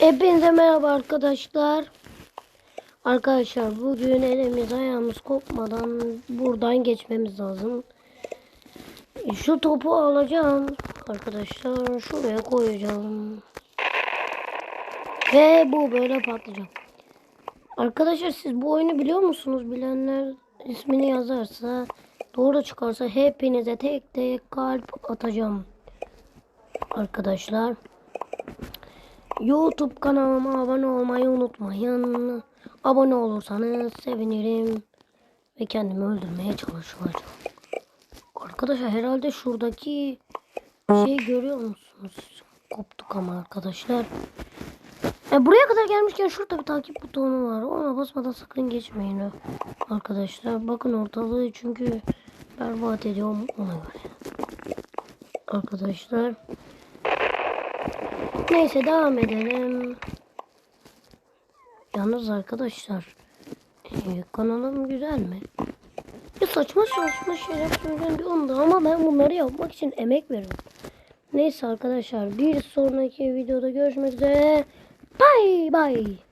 Hepinize merhaba arkadaşlar. Arkadaşlar bugün elimiz ayağımız kopmadan buradan geçmemiz lazım. Şu topu alacağım arkadaşlar. Şuraya koyacağım. Ve bu böyle patlayacak. Arkadaşlar siz bu oyunu biliyor musunuz? Bilenler ismini yazarsa doğru çıkarsa hepinize tek tek kalp atacağım. Arkadaşlar. YouTube kanalıma abone olmayı unutmayın. Abone olursanız sevinirim. Ve kendimi öldürmeye çalışacağım. Arkadaşlar herhalde şuradaki şeyi görüyor musunuz? Koptuk ama arkadaşlar. E, buraya kadar gelmişken şurada bir takip butonu var. Ona basmadan sakın geçmeyin. Arkadaşlar bakın ortalığı çünkü berbat ediyorum ona göre. Arkadaşlar. Neyse devam edelim. Yalnız arkadaşlar e, kanalım güzel mi? Ya saçma saçma şeyler söylüyorum onda ama ben bunları yapmak için emek veriyorum. Neyse arkadaşlar bir sonraki videoda görüşmek üzere. Bye bye.